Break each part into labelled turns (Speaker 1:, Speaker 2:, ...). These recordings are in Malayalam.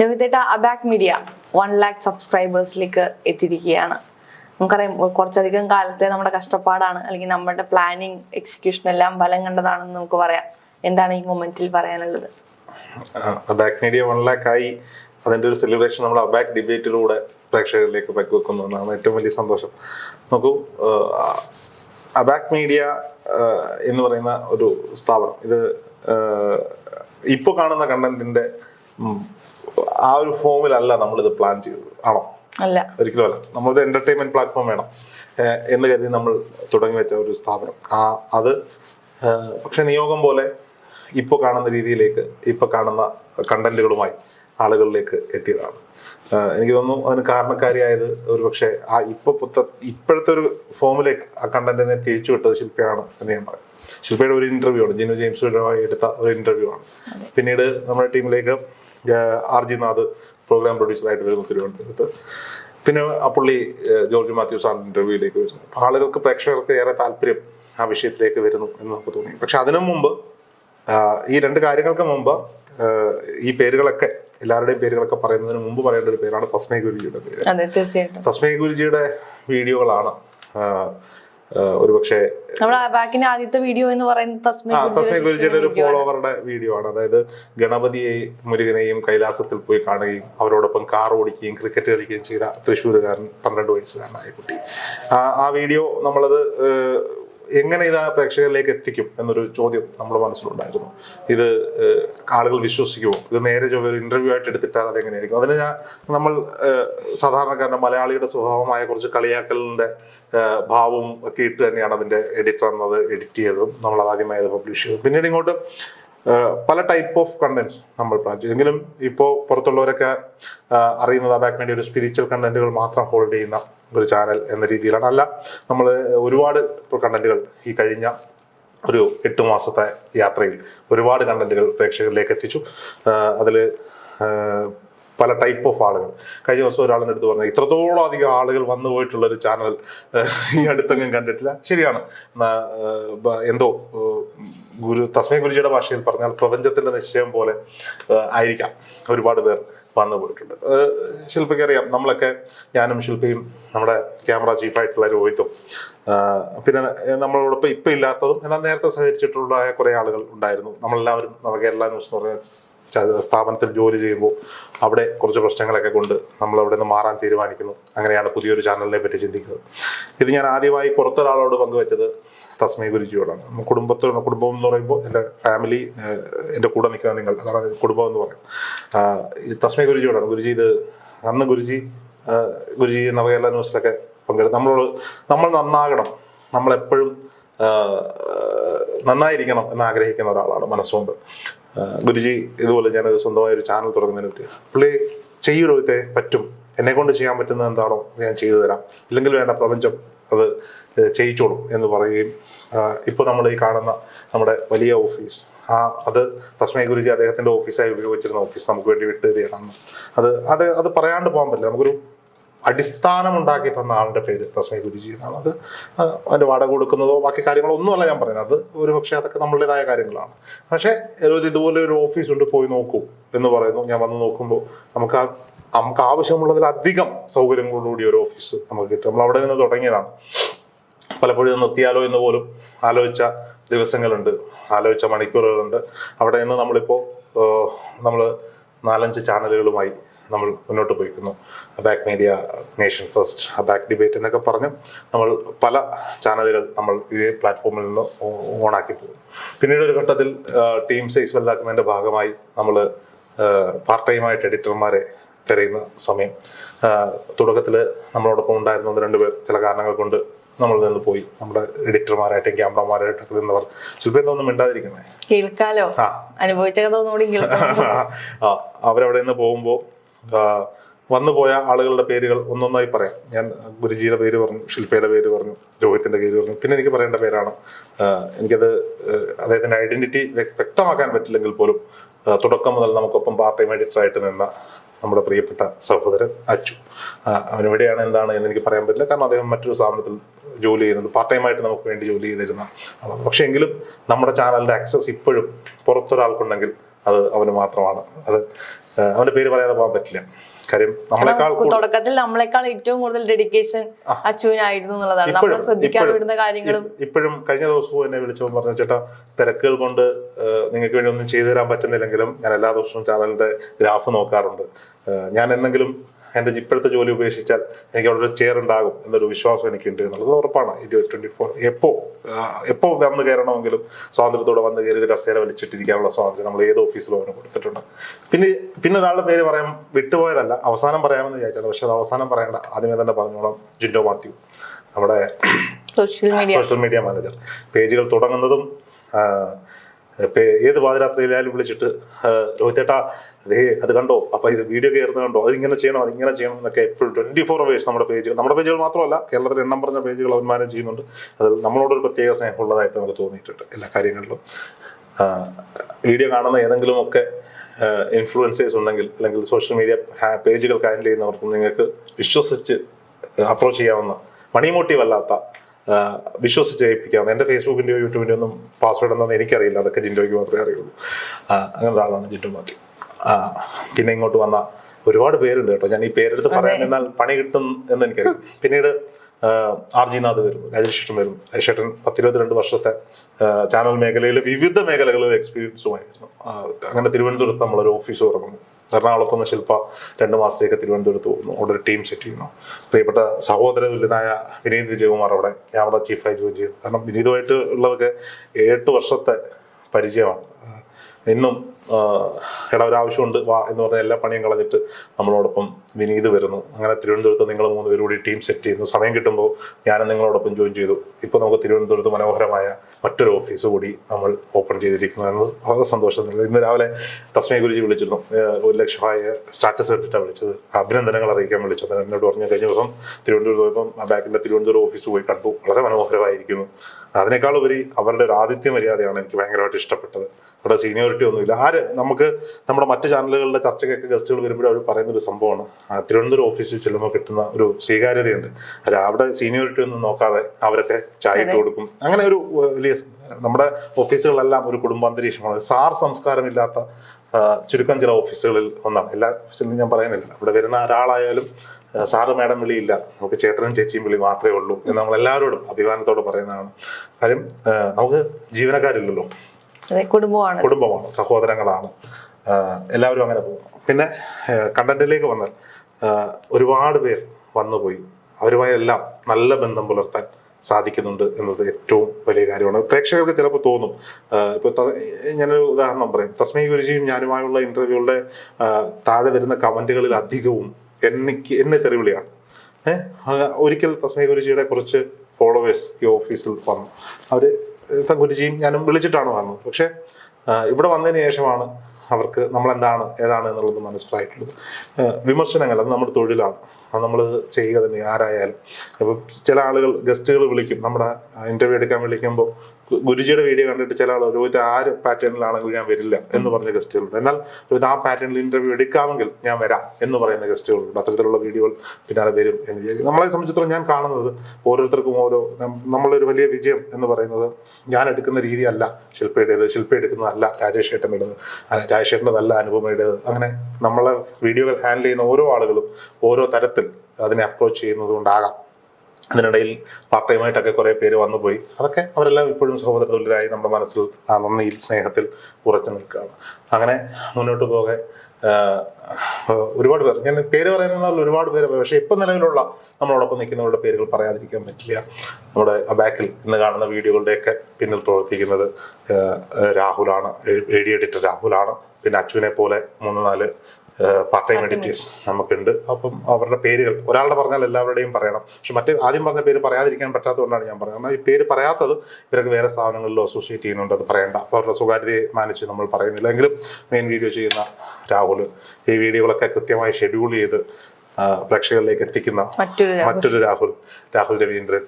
Speaker 1: രോഹിതേട്ട അബാക് മീഡിയ വൺ ലാക്ക് സബ്സ്ക്രൈബേഴ്സിലേക്ക് എത്തിയിരിക്കുകയാണ്. നമുക്കറിയാം കുറച്ചധികം കാലത്തെ നമ്മുടെ കഷ്ടപ്പാടാണ് അല്ലെങ്കിൽ നമ്മുടെ പ്ലാനിങ് എക്സിക്യൂഷൻ എല്ലാം ഫലം കണ്ടതാണെന്ന് നമുക്ക് പറയാം. എന്താണ് ഈ മൊമെന്റിൽ പറയാനുള്ളത്?
Speaker 2: അബാക് മീഡിയ വൺ ലാക്ക് ആയി അതിന്റെ ഒരു സെലിബ്രേഷൻ നമ്മൾ അബാക് ഡിബേറ്റിലൂടെ പ്രേക്ഷകരിലേക്ക് പങ്കുവെക്കുന്നു എന്നാണ് ഏറ്റവും വലിയ സന്തോഷം. നോക്കൂ അബാക് മീഡിയ എന്ന് പറയുന്ന ഒരു സ്ഥാപനം. ഇത് ഇപ്പോൾ കാണുന്ന കണ്ടന്റിന്റെ ആ ഒരു ഫോമിലല്ല നമ്മളിത് പ്ലാൻ ചെയ്തത്. ആണോ?
Speaker 1: അല്ല.
Speaker 2: ഒരിക്കലും അല്ല. നമ്മളൊരു എന്റർടൈൻമെന്റ് പ്ലാറ്റ്ഫോം വേണം. എന്ന് കരുതി നമ്മൾ തുടങ്ങി വെച്ച ഒരു സ്ഥാപനം. ആ അത് പക്ഷെ നിയോഗം പോലെ ഇപ്പോൾ കാണുന്ന രീതിയിലേക്ക് ഇപ്പോൾ കാണുന്ന കണ്ടന്റുകളുമായി ആളുകളിലേക്ക് എത്തിയതാണ്. എനിക്ക് തോന്നുന്നു അതിന് കാരണക്കാരിയായത് ഒരു പക്ഷേ ആ ഇപ്പൊ പുത്ത ഇപ്പോഴത്തെ ഒരു ഫോമിലേക്ക് ആ കണ്ടന്റിനെ തിരിച്ചു വിട്ടത് ശില്പയാണ് എന്ന് ഞാൻ പറയും. ശില്പയുടെ ഒരു ഇന്റർവ്യൂ ആണ്. ജിനു ജെയിംസുമായി എടുത്ത ഒരു ഇന്റർവ്യൂ ആണ്. പിന്നീട് നമ്മുടെ ടീമിലേക്ക് ആർ ജി നാഥ് പ്രോഗ്രാം പ്രൊഡ്യൂസറായിട്ട് വരുന്നു തിരുവനന്തപുരത്ത്. പിന്നെ ആ പുള്ളി ജോർജ് മാത്യു സാറിന്റെ ഇന്റർവ്യൂയിലേക്ക് വരുന്നു. അപ്പോൾ ആളുകൾക്ക് പ്രേക്ഷകർക്ക് ഏറെ താല്പര്യം ആ വിഷയത്തിലേക്ക് വരുന്നു എന്ന് നമുക്ക് തോന്നി. പക്ഷെ അതിനു മുമ്പ് ഈ രണ്ട് കാര്യങ്ങൾക്ക് മുമ്പ് ഈ പേരുകളൊക്കെ എല്ലാവരുടെയും പേരുകളൊക്കെ പറയുന്നതിന് മുമ്പ് പറയേണ്ട ഒരു പേരാണ് തസ്മേ ഗുരുജിയുടെ പേര്. തസ്മേ ഗുരുജിയുടെ വീഡിയോകളാണ് ഒരുപക്ഷെ
Speaker 1: നമ്മുടെ ആദ്യത്തെ വീഡിയോ എന്ന് പറയുന്നത് തസ്മൈ ഗുരുജിയുടെ
Speaker 2: ഒരു ഫോളോവറുടെ വീഡിയോ ആണ്. അതായത് ഗണപതിയെയും മുരുകനെയും കൈലാസത്തിൽ പോയി കാണുകയും അവരോടൊപ്പം കാർ ഓടിക്കുകയും ക്രിക്കറ്റ് കളിക്കുകയും ചെയ്ത തൃശ്ശൂരുകാരൻ പന്ത്രണ്ട് വയസ്സുകാരനായ കുട്ടി. ആ വീഡിയോ നമ്മളത് എങ്ങനെ ഇത് ആ പ്രേക്ഷകരിലേക്ക് എത്തിക്കും എന്നൊരു ചോദ്യം നമ്മുടെ മനസ്സിലുണ്ടായിരുന്നു. ഇത് ആളുകൾ വിശ്വസിക്കുമോ? ഇത് നേരെ ഒരു ഇന്റർവ്യൂ ആയിട്ട് എടുത്തിട്ടാൽ അത് എങ്ങനെയായിരിക്കും അതിന് ഞാൻ നമ്മൾ സാധാരണക്കാരന്റെ മലയാളിയുടെ സ്വഭാവമായ കുറച്ച് കളിയാക്കലിന്റെ ഭാവവും ഒക്കെ ഇട്ട് തന്നെയാണ് അതിന്റെ എഡിറ്റർ എന്നത് എഡിറ്റ് ചെയ്തതും നമ്മൾ ആദ്യമായി അത് പബ്ലിഷ് ചെയ്തത്. പിന്നീട് ഇങ്ങോട്ട് പല ടൈപ്പ് ഓഫ് കണ്ടന്റ്സ് നമ്മൾ പ്ലാൻ ചെയ്തു. എങ്കിലും ഇപ്പോൾ പുറത്തുള്ളവരൊക്കെ അറിയുന്നത് ആ ബാക്ക് വേണ്ടി ഒരു സ്പിരിച്വൽ കണ്ടന്റുകൾ മാത്രം ഹോൾഡ് ചെയ്യുന്ന ഒരു ചാനൽ എന്ന രീതിയിലാണ്. അല്ല നമ്മൾ ഒരുപാട് കണ്ടന്റുകൾ ഈ കഴിഞ്ഞ ഒരു എട്ട് മാസത്തെ യാത്രയിൽ ഒരുപാട് കണ്ടന്റുകൾ പ്രേക്ഷകരിലേക്ക് എത്തിച്ചു. അതിൽ പല ടൈപ്പ് ഓഫ് ആളുകൾ. കഴിഞ്ഞ ദിവസം ഒരാളിന്റെ അടുത്ത് പറഞ്ഞു ഇത്രത്തോളം അധികം ആളുകൾ വന്നു പോയിട്ടുള്ള ഒരു ചാനൽ ഈ അടുത്തെങ്ങും കണ്ടിട്ടില്ല. ശരിയാണ്. എന്തോ ഗുരു തസ്മയ ഗുരുജിയുടെ ഭാഷയിൽ പറഞ്ഞാൽ പ്രപഞ്ചത്തിന്റെ നിശ്ചയം പോലെ ആയിരിക്കാം. ഒരുപാട് പേർ വന്നു പോയിട്ടുണ്ട്. ശില്പയ്ക്ക് അറിയാം നമ്മളൊക്കെ ഞാനും ശില്പയും നമ്മുടെ ക്യാമറ ചീഫായിട്ടുള്ള രോഹിത്തും പിന്നെ നമ്മളോടൊപ്പം ഇപ്പം ഇല്ലാത്തതും എന്നാൽ നേരത്തെ സഹകരിച്ചിട്ടുള്ള കുറേ ആളുകൾ ഉണ്ടായിരുന്നു. നമ്മളെല്ലാവരും നമ്മുടെ കേരള ന്യൂസ് എന്ന് പറഞ്ഞ സ്ഥാപനത്തിൽ ജോലി ചെയ്യുമ്പോൾ അവിടെ കുറച്ച് പ്രശ്നങ്ങളൊക്കെ കൊണ്ട് നമ്മൾ അവിടെ നിന്ന് മാറാൻ തീരുമാനിക്കുന്നു. അങ്ങനെയാണ് പുതിയൊരു ചാനലിനെ പറ്റി ചിന്തിക്കുന്നത്. ഇത് ഞാൻ ആദ്യമായി പുറത്തൊരാളോട് പങ്കുവെച്ചത് തസ്മൈ ഗുരുജിയോടാണ്. കുടുംബത്തോട് കുടുംബം എന്ന് പറയുമ്പോൾ എന്റെ ഫാമിലി എന്റെ കൂടെ നിൽക്കുന്ന നിങ്ങൾ അതാണ് കുടുംബം എന്ന് പറയും തസ്മയ ഗുരുജിയോടാണ്. ഗുരുജി ഇത് അന്ന് ഗുരുജി ഗുരുജി നവകേരള ന്യൂസിലൊക്കെ പങ്കെടുത്ത് നമ്മളോട് നമ്മൾ നന്നാകണം. നമ്മളെപ്പോഴും നന്നായിരിക്കണം എന്ന് ആഗ്രഹിക്കുന്ന ഒരാളാണ് മനസ്സുകൊണ്ട്. ഗുരുജി ഇതുപോലെ ഞാനൊരു സ്വന്തമായ ഒരു ചാനൽ തുടങ്ങുന്നതിന് പറ്റി പുള്ളി ചെയ്യൂടത്തെ പറ്റും. എന്നെ കൊണ്ട് ചെയ്യാൻ പറ്റുന്നത് എന്താണോ ഞാൻ ചെയ്തു തരാം. ഇല്ലെങ്കിൽ വേണ്ട പ്രപഞ്ചം അത് ചെയ്യിച്ചോളും എന്ന് പറയുകയും ഇപ്പോൾ നമ്മൾ ഈ കാണുന്ന നമ്മുടെ വലിയ ഓഫീസ് ആ അത് തസ്മയ ഗുരുജി അദ്ദേഹത്തിന്റെ ഓഫീസായി ഉപയോഗിച്ചിരുന്ന ഓഫീസ് നമുക്ക് വേണ്ടി വിട്ടു തരികയാണ്. അത് അത് അത് പറയാണ്ട് പോകാൻ പറ്റില്ല. നമുക്കൊരു അടിസ്ഥാനം ഉണ്ടാക്കി തന്ന ആളുടെ പേര് തസ്മയ ഗുരുജി എന്നാണ്. അത് അതിന്റെ വാടക കൊടുക്കുന്നതോ ബാക്കി കാര്യങ്ങളോ ഒന്നുമല്ല ഞാൻ പറയുന്നത്. അത് ഒരു പക്ഷേ അതൊക്കെ നമ്മളുടേതായ കാര്യങ്ങളാണ്. പക്ഷേ ഇതുപോലെ ഒരു ഓഫീസ് ഉണ്ട് പോയി നോക്കൂ എന്ന് പറയുന്നു. ഞാൻ വന്ന് നോക്കുമ്പോൾ നമുക്ക് ആ നമുക്ക് ആവശ്യമുള്ളതിലധികം സൗകര്യങ്ങളോടുകൂടി ഒരു ഓഫീസ് നമുക്ക് കിട്ടും. നമ്മൾ അവിടെ നിന്ന് തുടങ്ങിയതാണ്. പലപ്പോഴും നിർത്തിയാലോ എന്ന് പോലും ആലോചിച്ച ദിവസങ്ങളുണ്ട്. ആലോചിച്ച മണിക്കൂറുകളുണ്ട്. അവിടെ നിന്ന് നമ്മളിപ്പോൾ നമ്മൾ നാലഞ്ച് ചാനലുകളുമായി നമ്മൾ മുന്നോട്ട് പോയിക്കുന്നു. Back media nation first back debate എന്നൊക്കെ പറഞ്ഞ് നമ്മൾ പല ചാനലുകൾ നമ്മൾ ഇതേ പ്ലാറ്റ്ഫോമിൽ നിന്ന് ഓണാക്കി പോകും പിന്നീട് ഒരു ഘട്ടത്തിൽ ടീം സൈസ് വലുതാക്കുന്നതിന്റെ ഭാഗമായി നമ്മൾ പാർട്ട് ടൈമായിട്ട് എഡിറ്റർമാരെ തിരയുന്ന സമയം. തുടക്കത്തിൽ നമ്മളോടൊപ്പം ഉണ്ടായിരുന്ന ഒന്ന് രണ്ട് പേർ. ചില കാരണങ്ങൾ കൊണ്ട് നമ്മൾ നിന്ന് പോയി. നമ്മുടെ എഡിറ്റർമാരായിട്ടും ക്യാമറമാരായിട്ടൊക്കെ നിന്നവർ. ശില്പം എന്തൊന്നും മിണ്ടാതിരിക്കുന്നത്
Speaker 1: കേൾക്കാലോ?
Speaker 2: ആ.
Speaker 1: അനുഭവിച്ച
Speaker 2: ആ അവരവിടെ നിന്ന് പോകുമ്പോൾ വന്നു പോയ ആളുകളുടെ പേരുകൾ ഒന്നൊന്നായി പറയാം. ഞാൻ ഗുരുജിയുടെ പേര് പറഞ്ഞു ശില്പയുടെ പേര് പറഞ്ഞു രോഹിത്തിന്റെ പേര് പറഞ്ഞു. പിന്നെ എനിക്ക് പറയേണ്ട പേരാണ്. എനിക്കത് അദ്ദേഹത്തിന്റെ ഐഡന്റിറ്റി വ്യക്തമാക്കാൻ പറ്റില്ലെങ്കിൽ പോലും തുടക്കം മുതൽ നമുക്കൊപ്പം പാർട്ട് ടൈം എഡിറ്റർ ആയിട്ട് നിന്ന നമ്മുടെ പ്രിയപ്പെട്ട സഹോദരൻ അച്ചു. അവനെവിടെയാണ് എന്താണ് എന്ന് എനിക്ക് പറയാൻ പറ്റില്ല. കാരണം അദ്ദേഹം മറ്റൊരു സ്ഥാപനത്തിൽ ജോലി ചെയ്യുന്നുണ്ട്. പാർട്ട് ടൈം ആയിട്ട് നമുക്ക് വേണ്ടി ജോലി ചെയ്തിരുന്ന ആളാണ്. പക്ഷെ എങ്കിലും നമ്മുടെ ചാനലിന്റെ ആക്സസ് ഇപ്പോഴും പുറത്തൊരാൾക്കുണ്ടെങ്കിൽ അത് അവന് മാത്രമാണ്. അത് അവന്റെ പേര് പറയാതെ പോകാൻ പറ്റില്ല. കാര്യം നമ്മളെക്കാൾ
Speaker 1: തുടക്കത്തിൽ നമ്മളെക്കാൾ ഏറ്റവും കൂടുതൽ ഡെഡിക്കേഷൻ അച്ചുവിനായിരുന്നു എന്നുള്ളതാണ്. നമ്മൾ
Speaker 2: ഇപ്പോഴും
Speaker 1: ശ്രദ്ധിക്കാതെ വിടുന്ന കാര്യങ്ങളും
Speaker 2: ഇപ്പോഴും കഴിഞ്ഞ ദിവസവും എന്നെ വിളിച്ചപ്പോൾ പറഞ്ഞു ചേട്ടാ തിരക്കുകൾ കൊണ്ട് നിങ്ങൾക്ക് വേണ്ടി ഒന്നും ചെയ്തു തരാൻ പറ്റുന്നില്ലെങ്കിലും ഞാൻ എല്ലാ ദിവസവും ചാനലിന്റെ ഗ്രാഫ് നോക്കാറുണ്ട്. ഞാൻ എന്തെങ്കിലും എന്റെ ഇപ്പോഴത്തെ ജോലി ഉപേക്ഷിച്ചാൽ എനിക്ക് അവിടെ ഒരു ചെയർ ഉണ്ടാകും എന്നൊരു വിശ്വാസം എനിക്കുണ്ട് എന്നുള്ളത് ഉറപ്പാണ്. ഇരുപത് ട്വന്റി ഫോർ എപ്പോ എപ്പോ വന്ന് കയറണമെങ്കിലും സ്വാതന്ത്ര്യത്തോടെ വന്ന് കയറി ഒരു കസേര വലിച്ചിട്ടിരിക്കാനുള്ള സ്വാതന്ത്ര്യം നമ്മൾ ഏത് ഓഫീസിലും അവന് കൊടുത്തിട്ടുണ്ട്. പിന്നെ പിന്നെ ഒരാളുടെ പേര് പറയാൻ വിട്ടുപോയതല്ല അവസാനം പറയാമെന്ന് വിചാരിച്ചാൽ പക്ഷെ അത് അവസാനം പറയേണ്ട ആദ്യമേ തന്നെ പറഞ്ഞോളാം ജിൻഡോ മാത്യു നമ്മുടെ
Speaker 1: സോഷ്യൽ മീഡിയ
Speaker 2: മാനേജർ പേജുകൾ തുടങ്ങുന്നതും ഏത് പാതിരാത്രിയിലായാലും വിളിച്ചിട്ട് രോഹിതേട്ടാ രോഹിത്തേട്ടാ അതേ അത് കണ്ടോ? അപ്പൊ ഇത് വീഡിയോ കയറുന്നത് കണ്ടോ? അതിങ്ങനെ ചെയ്യണം? അതിങ്ങനെ ചെയ്യണം എന്നൊക്കെ എപ്പോഴും ട്വന്റി ഫോർ അവേഴ്സ് നമ്മുടെ പേജുകൾ നമ്മുടെ പേജുകൾ മാത്രമല്ല കേരളത്തിലെ എണ്ണം പറഞ്ഞ പേജുകൾ അവൻ മാനേജ് ചെയ്യുന്നുണ്ട്. അത് നമ്മളോടൊരു പ്രത്യേക സ്നേഹമുള്ളതായിട്ട് നമുക്ക് തോന്നിയിട്ടുണ്ട് എല്ലാ കാര്യങ്ങളിലും. വീഡിയോ കാണുന്ന ഏതെങ്കിലും ഒക്കെ ഇൻഫ്ലുവൻസേഴ്സ് ഉണ്ടെങ്കിൽ അല്ലെങ്കിൽ സോഷ്യൽ മീഡിയ പേജുകൾ ഹാൻഡിൽ ചെയ്യുന്നവർക്കും നിങ്ങൾക്ക് വിശ്വസിച്ച് അപ്രോച്ച് ചെയ്യാവുന്ന മണി മോട്ടീവ് അല്ലാത്ത വിശ്വസിച്ച് ഏൽപ്പിക്കാം എന്റെ ഫേസ്ബുക്കിന്റെയോ യൂട്യൂബിന്റെയോ ഒന്നും പാസ്വേഡ് എന്താണെന്ന് എനിക്കറിയില്ല. അതൊക്കെ ജിൻഡോയ്ക്ക് മാത്രമേ അറിയുള്ളൂ. അങ്ങനെ ഒരാളാണ് ജിൻഡോ മാത്യു. പിന്നെ ഇങ്ങോട്ട് വന്ന ഒരുപാട് പേരുണ്ട് കേട്ടോ. ഞാൻ ഈ പേരെടുത്ത് പറയാൻ എന്നാൽ പണി കിട്ടും എന്ന് എനിക്കറിയാം. പിന്നീട് ആർ ജി നാഥ് വരും രാജേഷേട്ടൻ വരുന്നു രാജേഷേട്ടൻ പത്തിരുപത്തിരണ്ട് വർഷത്തെ ചാനൽ മേഖലയിൽ വിവിധ മേഖലകളിൽ എക്സ്പീരിയൻസുമായിരുന്നു അങ്ങനെ തിരുവനന്തപുരത്ത് നമ്മളൊരു ഓഫീസ് തുറക്കുന്നു എറണാകുളത്ത് നിന്ന് ശില്പ രണ്ട് മാസത്തേക്ക് തിരുവനന്തപുരത്ത് പോകുന്നു. അവിടെ ഒരു ടീം സെറ്റ് ചെയ്യുന്നു. പ്രിയപ്പെട്ട സഹോദര തുല്യനായ വിനീത് വിജയകുമാർ അവിടെ ക്യാമറ ചീഫായി ജോയിൻ ചെയ്തു. കാരണം വിനീതുമായിട്ട് ഉള്ളതൊക്കെ എട്ട് വർഷത്തെ പരിചയമാണ്. ഇന്നും എടാ ഒരു ആവശ്യമുണ്ട് വാ എന്ന് പറഞ്ഞ എല്ലാ പണിയും കളഞ്ഞിട്ട് നമ്മളോടൊപ്പം വിനീത് വരുന്നു. അങ്ങനെ തിരുവനന്തപുരത്ത് നിങ്ങൾ മൂന്ന് പേര് കൂടി ടീം സെറ്റ് ചെയ്യുന്നു. സമയം കിട്ടുമ്പോൾ ഞാനും നിങ്ങളോടൊപ്പം ജോയിൻ ചെയ്തു. ഇപ്പോൾ നമുക്ക് തിരുവനന്തപുരത്ത് മനോഹരമായ മറ്റൊരു ഓഫീസ് കൂടി നമ്മൾ ഓപ്പൺ ചെയ്തിരിക്കുന്നു എന്നത് വളരെ സന്തോഷം. ഇന്ന് രാവിലെ തസ്മയ ഗുരുജി വിളിച്ചിരുന്നു. ഒരു ലക്ഷമായ സ്റ്റാറ്റസ് കണ്ടിട്ടാണ് വിളിച്ചത്. അഭിനന്ദനങ്ങൾ അറിയിക്കാൻ വിളിച്ചത്. എന്നോട് പറഞ്ഞു കഴിഞ്ഞ ദിവസം തിരുവനന്തപുരത്ത് പോയപ്പം ആ ബാങ്കിന്റെ തിരുവനന്തപുരം ഓഫീസ് പോയി കണ്ടു. വളരെ മനോഹരമായിരിക്കുന്നു. അതിനേക്കാളുപരി അവരുടെ ഒരു ആതിഥ്യ മര്യാദയാണ് എനിക്ക് ഭയങ്കരമായിട്ട് ഇഷ്ടപ്പെട്ടത്. അവിടെ സീനിയോറിറ്റി ഒന്നുമില്ല. ആര് നമുക്ക് നമ്മുടെ മറ്റ് ചാനലുകളുടെ ചർച്ചയ്ക്കൊക്കെ ഗസ്റ്റുകൾ വരുമ്പോഴും അവർ പറയുന്ന ഒരു സംഭവമാണ് തിരുവനന്തപുരം ഓഫീസിൽ ചെല്ലുമ്പോൾ കിട്ടുന്ന ഒരു സ്വീകാര്യതയുണ്ട്. അല്ല അവിടെ സീനിയോറിറ്റി ഒന്നും നോക്കാതെ അവരൊക്കെ ചായ ഇട്ട് കൊടുക്കും. അങ്ങനെ ഒരു വലിയ നമ്മുടെ ഓഫീസുകളെല്ലാം ഒരു കുടുംബാന്തരീക്ഷമാണ്. സാർ സംസ്കാരമില്ലാത്ത ഇല്ലാത്ത ചുരുക്കം ചില ഓഫീസുകളിൽ ഒന്നാണ്. എല്ലാ ഓഫീസിലും ഞാൻ പറയുന്നില്ല. ഇവിടെ വരുന്ന ഒരാളായാലും സാറ് മാഡം വിളിയില്ല. നമുക്ക് ചേട്ടനും ചേച്ചിയും വിളി മാത്രമേ ഉള്ളൂ എന്ന് നമ്മൾ എല്ലാവരോടും അഭിമാനത്തോടെ പറയുന്നതാണ്. കാര്യം നമുക്ക് ജീവനക്കാരില്ലല്ലോ.
Speaker 1: കുടുംബമാണ്.
Speaker 2: കുടുംബമാണ് സഹോദരങ്ങളാണ്. എല്ലാവരും അങ്ങനെ പോകും. പിന്നെ കണ്ടന്റിലേക്ക് വന്നാൽ ഒരുപാട് പേർ വന്നുപോയി. അവരുമായി എല്ലാം നല്ല ബന്ധം പുലർത്താൻ സാധിക്കുന്നുണ്ട് എന്നത് ഏറ്റവും വലിയ കാര്യമാണ്. പ്രേക്ഷകർക്ക് ചിലപ്പോൾ തോന്നും. ഇപ്പോൾ ഞാനൊരു ഉദാഹരണം പറയാം. തസ്മൈ ഗുരുജിയും ഞാനുമായുള്ള ഇന്റർവ്യൂകളുടെ താഴെ വരുന്ന കമന്റുകളിൽ അധികവും എനിക്ക് എന്നെ തെറിവിളിയാണ്. ഏഹ് ഒരിക്കൽ തസ്മൈ ഗുരുജിയുടെ കുറച്ച് ഫോളോവേഴ്സ് ഈ ഓഫീസിൽ വന്നു. അവർ ഗുരുജിയും ഞാനും വിളിച്ചിട്ടാണ് വന്നത്. പക്ഷേ ഇവിടെ വന്നതിന് ശേഷമാണ് അവർക്ക് നമ്മൾ എന്താണ് ഏതാണ് എന്നുള്ളത് മനസ്സിലായിട്ടുള്ളത്. വിമർശനങ്ങൾ അത് നമ്മുടെ തൊഴിലാണ്. അത് നമ്മൾ ചെയ്യുക തന്നെ ആരായാലും. ഇപ്പം ചില ആളുകൾ ഗസ്റ്റുകൾ വിളിക്കും. നമ്മുടെ ഇന്റർവ്യൂ എടുക്കാൻ വിളിക്കുമ്പോൾ ഗുരുജിയുടെ വീഡിയോ കണ്ടിട്ട് ചില ആളുകൾ രോഹിത് ആ പാറ്റേണിലാണെങ്കിൽ ഞാൻ വരില്ല എന്ന് പറഞ്ഞ ഗസ്റ്റുകളുണ്ട്. എന്നാൽ രോഹിത് ആ പാറ്റേണിൽ ഇന്റർവ്യൂ എടുക്കാമെങ്കിൽ ഞാൻ വരാം എന്ന് പറയുന്ന ഗസ്റ്റുകളുണ്ട്. അത്തരത്തിലുള്ള വീഡിയോകൾ പിന്നാലെ വരും എന്ന് വിചാരിക്കും നമ്മളെ സംബന്ധിച്ചിടത്തോളം ഞാൻ കാണുന്നത് ഓരോരുത്തർക്കും ഓരോ നമ്മളൊരു വലിയ വിജയം എന്ന് പറയുന്നത് ഞാൻ എടുക്കുന്ന രീതിയല്ല ശില്പയുടേത് ശില്പ എടുക്കുന്നതല്ല രാജേഷ് ഏട്ടന്റെത് രാജേഷ് ഏട്ടന്റെതല്ല അനുപമയുടേത്. അങ്ങനെ നമ്മളെ വീഡിയോകൾ ഹാൻഡിൽ ചെയ്യുന്ന ഓരോ ആളുകളും ഓരോ തരത്തിൽ അതിനെ അപ്രോച്ച് ചെയ്യുന്നത് കൊണ്ടാകാം. അതിനിടയിൽ പാർട്ട് ടൈമായിട്ടൊക്കെ കുറേ പേര് വന്നു പോയി അതൊക്കെ അവരെല്ലാം ഇപ്പോഴും സഹോദര തുല്യരായി നമ്മുടെ മനസ്സിൽ ആ നന്ദിയിൽ സ്നേഹത്തിൽ ഉറച്ചു നിൽക്കുകയാണ്. അങ്ങനെ മുന്നോട്ട് പോകെ ഒരുപാട് പേർ ഞാൻ പേര് പറയുന്ന ഒരുപാട് പേര് പക്ഷേ ഇപ്പം നിലവിലുള്ള നമ്മളോടൊപ്പം നിൽക്കുന്നവരുടെ പേരുകൾ പറയാതിരിക്കാൻ പറ്റില്ല. നമ്മുടെ ബാക്കിൽ ഇന്ന് കാണുന്ന വീഡിയോകളുടെയൊക്കെ പിന്നിൽ പ്രവർത്തിക്കുന്നത് രാഹുലാണ്. എ എഡിയോ എഡിറ്റർ രാഹുലാണ്. പിന്നെ അച്ഛനെ പോലെ മൂന്ന് നാല് പാർട്ട് ടൈം എഡിറ്റേഴ്സ് നമുക്കുണ്ട്. അപ്പം അവരുടെ പേരുകൾ ഒരാളുടെ പറഞ്ഞാൽ എല്ലാവരുടെയും പറയണം. പക്ഷെ മറ്റേ ആദ്യം പറഞ്ഞ പേര് പറയാതിരിക്കാൻ പറ്റാത്തതുകൊണ്ടാണ് ഞാൻ പറയുന്നത്. ഈ പേര് പറയാത്തത് ഇവരൊക്കെ വേറെ സ്ഥാപനങ്ങളിലോ അസോസിയേറ്റ് ചെയ്യുന്നുണ്ട് അത് പറയണ്ട. അപ്പോൾ അവരുടെ സ്വകാര്യതയെ മാനിച്ച് നമ്മൾ പറയുന്നില്ല. എങ്കിലും മെയിൻ വീഡിയോ ചെയ്യുന്ന രാഹുൽ ഈ വീഡിയോകളൊക്കെ കൃത്യമായി ഷെഡ്യൂൾ ചെയ്ത് പ്രേക്ഷകരിലേക്ക് എത്തിക്കുന്ന
Speaker 1: മറ്റൊരു രാഹുൽ.
Speaker 2: രാഹുൽ രവീന്ദ്രൻ.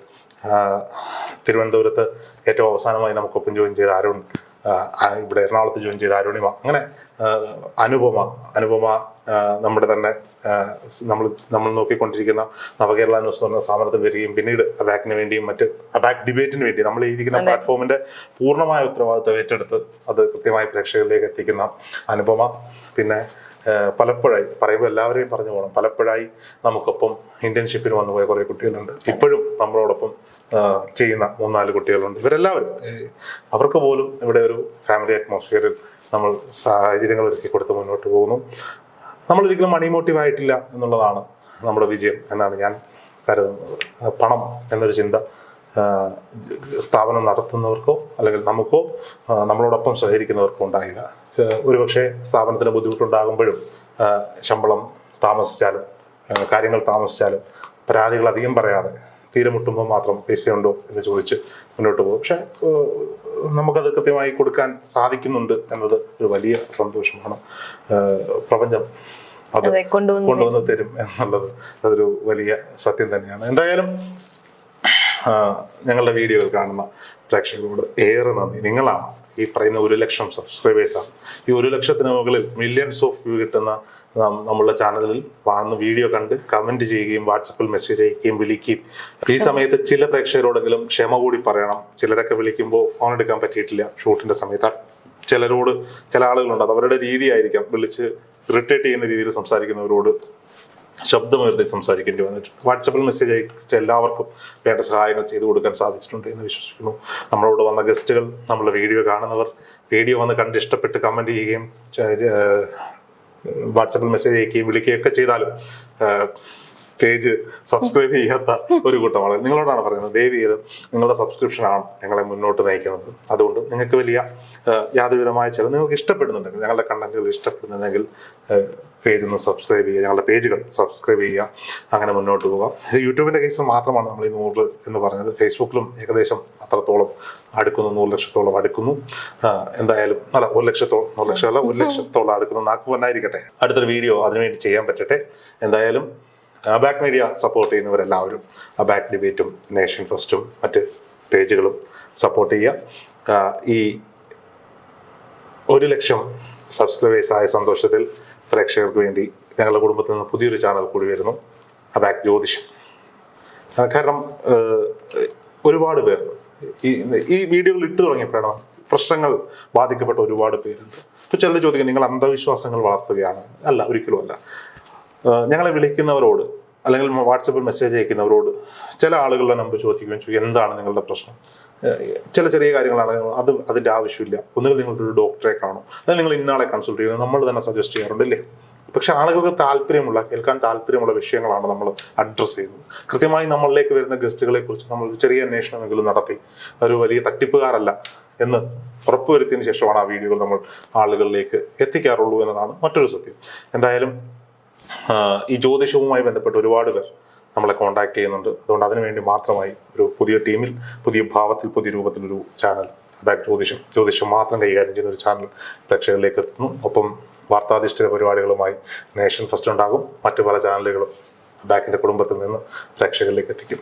Speaker 2: തിരുവനന്തപുരത്ത് ഏറ്റവും അവസാനമായി നമുക്കൊപ്പം ജോയിൻ ചെയ്ത അരുൺ ആ, ആ, ഇവിടെ എറണാകുളത്ത് ജോയിൻ ചെയ്ത അരുണിമ. അങ്ങനെ അനുപമ അനുപമ നമ്മുടെ തന്നെ നമ്മൾ നമ്മൾ നോക്കിക്കൊണ്ടിരിക്കുന്ന നവകേരള ന്യൂസ് എന്ന പറഞ്ഞ സ്ഥാപനത്തിൽ വരികയും പിന്നീട് അബാക്കിന് വേണ്ടിയും മറ്റ് അബാക്ക് ഡിബേറ്റിന് വേണ്ടി നമ്മൾ ഇരിക്കുന്ന പ്ലാറ്റ്ഫോമിന്റെ പൂർണമായ ഉത്തരവാദിത്വം ഏറ്റെടുത്ത് അത് കൃത്യമായി പ്രേക്ഷകരിലേക്ക് എത്തിക്കുന്ന അനുപമ. പിന്നെ പലപ്പോഴായി പറയുമ്പോൾ എല്ലാവരെയും പറഞ്ഞു പോകണം. പലപ്പോഴായി നമുക്കൊപ്പം ഇന്റേൺഷിപ്പിന് വന്നുപോയ കുറേ കുട്ടികളുണ്ട്. ഇപ്പോഴും നമ്മളോടൊപ്പം ചെയ്യുന്ന മൂന്നാൽ കുട്ടികളുണ്ട്. ഇവരെല്ലാവരും അവർക്ക് പോലും ഇവിടെ ഒരു ഫാമിലി അറ്റ്മോസ്ഫിയറിൽ നമ്മൾ സാഹചര്യങ്ങൾ ഒരുക്കി കൊടുത്ത് മുന്നോട്ട് പോകുന്നു. നമ്മളൊരിക്കലും മണിമോട്ടീവ് ആയിട്ടില്ല എന്നുള്ളതാണ് നമ്മുടെ വിജയം എന്നാണ് ഞാൻ കരുതുന്നത്. പണം എന്നൊരു ചിന്ത സ്ഥാപനം നടത്തുന്നവർക്കോ അല്ലെങ്കിൽ നമുക്കോ നമ്മളോടൊപ്പം സഹകരിക്കുന്നവർക്കോ ഉണ്ടായില്ല. ഒരുപക്ഷെ സ്ഥാപനത്തിന് ബുദ്ധിമുട്ടുണ്ടാകുമ്പോഴും ശമ്പളം താമസിച്ചാലും കാര്യങ്ങൾ താമസിച്ചാലും പരാതികൾ അധികം പറയാതെ തീരെ മുട്ടുമ്പോൾ മാത്രം പൈസയുണ്ടോ എന്ന് ചോദിച്ച് മുന്നോട്ട് പോകും. പക്ഷെ നമുക്കത് കൃത്യമായി കൊടുക്കാൻ സാധിക്കുന്നുണ്ട് എന്നത് ഒരു വലിയ സന്തോഷമാണ്. പ്രപഞ്ചം അത്
Speaker 1: കൊണ്ടുവന്ന്
Speaker 2: തരും. എന്നുള്ളത് അതൊരു വലിയ സത്യം തന്നെയാണ്. എന്തായാലും ഞങ്ങളുടെ വീഡിയോകൾ കാണുന്ന പ്രേക്ഷകരോട് ഏറെ നന്ദി. നിങ്ങളാണ് ഈ പറയുന്ന ഒരു ലക്ഷം സബ്സ്ക്രൈബേഴ്സാണ് ഈ ഒരു ലക്ഷത്തിന് മുകളിൽ മില്യൺസ് ഓഫ് വ്യൂ കിട്ടുന്ന നമ്മളുടെ ചാനലിൽ വന്ന് വീഡിയോ കണ്ട് കമന്റ് ചെയ്യുകയും വാട്സപ്പിൽ മെസ്സേജ് അയക്കുകയും വിളിക്കുകയും. ഈ സമയത്ത് ചില പ്രേക്ഷകരോടെങ്കിലും ക്ഷമ കൂടി പറയണം. ചിലരൊക്കെ വിളിക്കുമ്പോൾ ഫോൺ എടുക്കാൻ പറ്റിയിട്ടില്ല. ഷൂട്ടിന്റെ സമയത്ത് ചിലരോട് ചില ആളുകളുണ്ട്. അത് അവരുടെ രീതിയായിരിക്കാം. വിളിച്ച് ഇറിറ്റേറ്റ് ചെയ്യുന്ന രീതിയിൽ സംസാരിക്കുന്നവരോട് ശബ്ദമുയർത്തി സംസാരിക്കേണ്ടി വന്നിട്ടുണ്ട് വാട്സപ്പിൽ മെസ്സേജ് അയച്ച എല്ലാവർക്കും വേണ്ട സഹായങ്ങൾ ചെയ്തു കൊടുക്കാൻ സാധിച്ചിട്ടുണ്ട് എന്ന് വിശ്വസിക്കുന്നു. നമ്മളോട് വന്ന ഗസ്റ്റുകൾ നമ്മളെ വീഡിയോ കാണുന്നവർ വീഡിയോ വന്ന് കണ്ട് ഇഷ്ടപ്പെട്ട് കമന്റ് ചെയ്യുകയും വാട്സപ്പിൽ മെസ്സേജ് അയക്കുകയും വിളിക്കുകയൊക്കെ ചെയ്താലും പേജ് സബ്സ്ക്രൈബ് ചെയ്യാത്ത ഒരു കൂട്ടമാണ്. നിങ്ങളോടാണ് പറയുന്നത് ദയവ് ചെയ്ത് നിങ്ങളുടെ സബ്സ്ക്രിപ്ഷനാണ് ഞങ്ങളെ മുന്നോട്ട് നയിക്കുന്നത്. അതുകൊണ്ട് നിങ്ങൾക്ക് വലിയ യാതൊരുവിധമായ ചില നിങ്ങൾക്ക് ഇഷ്ടപ്പെടുന്നുണ്ടെങ്കിൽ ഞങ്ങളുടെ കണ്ടന്റുകൾ ഇഷ്ടപ്പെടുന്നുണ്ടെങ്കിൽ പേജ് ഒന്ന് സബ്സ്ക്രൈബ് ചെയ്യുക ഞങ്ങളുടെ പേജുകൾ സബ്സ്ക്രൈബ് ചെയ്യുക അങ്ങനെ മുന്നോട്ട് പോകാം. യൂട്യൂബിന്റെ കേസിൽ മാത്രമാണ് നമ്മൾ ഈ നൂറ് എന്ന് പറഞ്ഞത്. ഫേസ്ബുക്കിലും ഏകദേശം അത്രത്തോളം അടുക്കുന്നു നൂറ് ലക്ഷത്തോളം അടുക്കുന്നു. എന്തായാലും അല്ല ഒരു ലക്ഷത്തോളം നൂറ് ലക്ഷം അല്ല ഒരു ലക്ഷത്തോളം അടുക്കുന്നു. നാക്ക് പൊന്നായിരിക്കട്ടെ. അടുത്തൊരു വീഡിയോ അതിനുവേണ്ടി ചെയ്യാൻ പറ്റട്ടെ. എന്തായാലും ബാക്ക് മീഡിയ സപ്പോർട്ട് ചെയ്യുന്നവരെല്ലാവരും ബാക്ക് ഡിബേറ്റും നേഷൻ ഫസ്റ്റും മറ്റ് പേജുകളും സപ്പോർട്ട് ചെയ്യുക. ഈ ഒരു ലക്ഷം സബ്സ്ക്രൈബേഴ്സായ സന്തോഷത്തിൽ പ്രേക്ഷകർക്ക് വേണ്ടി ഞങ്ങളുടെ കുടുംബത്തിൽ നിന്ന് പുതിയൊരു ചാനൽ കൂടി വരുന്നു. അബാക് ജ്യോതിഷം. കാരണം ഒരുപാട് പേർ ഈ ഈ വീഡിയോകൾ ഇട്ട് തുടങ്ങിയപ്പോഴാണ് പ്രശ്നങ്ങൾ ബാധിക്കപ്പെട്ട ഒരുപാട് പേരുണ്ട്. ഇപ്പൊ ചിലർ ചോദിക്കും നിങ്ങൾ അന്ധവിശ്വാസങ്ങൾ വളർത്തുകയാണ്? അല്ല ഒരിക്കലും അല്ല. ഞങ്ങളെ വിളിക്കുന്നവരോട് അല്ലെങ്കിൽ വാട്സപ്പിൽ മെസ്സേജ് അയക്കുന്നവരോട് ചില ആളുകളുടെ നമ്പർ ചോദിക്കുകയും ചെയ്യും. എന്താണ് നിങ്ങളുടെ പ്രശ്നം? ചില ചെറിയ കാര്യങ്ങളാണ് അത് അതിന്റെ ആവശ്യമില്ല. ഒന്നുകിൽ നിങ്ങളൊരു ഡോക്ടറെ കാണും. അല്ലെങ്കിൽ നിങ്ങൾ ഇന്നാളെ കൺസൾട്ട് ചെയ്യുന്നത് നമ്മൾ തന്നെ സജസ്റ്റ് ചെയ്യാറുണ്ട് അല്ലേ പക്ഷെ ആളുകൾക്ക് താല്പര്യമുള്ള കേൾക്കാൻ താല്പര്യമുള്ള വിഷയങ്ങളാണ് നമ്മൾ അഡ്രസ്സ് ചെയ്യുന്നത്. കൃത്യമായി നമ്മളിലേക്ക് വരുന്ന ഗസ്റ്റുകളെ കുറിച്ച് നമ്മൾ ചെറിയ അന്വേഷണമെങ്കിലും നടത്തി. ഒരു വലിയ തട്ടിപ്പുകാരല്ല എന്ന് ഉറപ്പുവരുത്തിയതിനു ശേഷമാണ് ആ വീഡിയോകൾ നമ്മൾ ആളുകളിലേക്ക് എത്തിക്കാറുള്ളൂ എന്നതാണ് മറ്റൊരു സത്യം. എന്തായാലും ഈ ജ്യോതിഷവുമായി ബന്ധപ്പെട്ട് ഒരുപാട് പേർ നമ്മളെ കോൺടാക്ട് ചെയ്യുന്നുണ്ട്. അതുകൊണ്ട് അതിനുവേണ്ടി മാത്രമായി ഒരു പുതിയ ടീമിൽ പുതിയ ഭാവത്തിൽ പുതിയ രൂപത്തിലൊരു ചാനൽ ബാക്ക് ജ്യോതിഷം ജ്യോതിഷം മാത്രം കൈകാര്യം ചെയ്യുന്ന ഒരു ചാനൽ പ്രേക്ഷകരിലേക്ക് എത്തുന്നു. ഒപ്പം വാർത്താധിഷ്ഠിത പരിപാടികളുമായി നേഷൻ ഫസ്റ്റ് ഉണ്ടാകും. മറ്റു പല ചാനലുകളും ബാക്കിന്റെ കുടുംബത്തിൽ നിന്ന് പ്രേക്ഷകരിലേക്ക് എത്തിക്കും.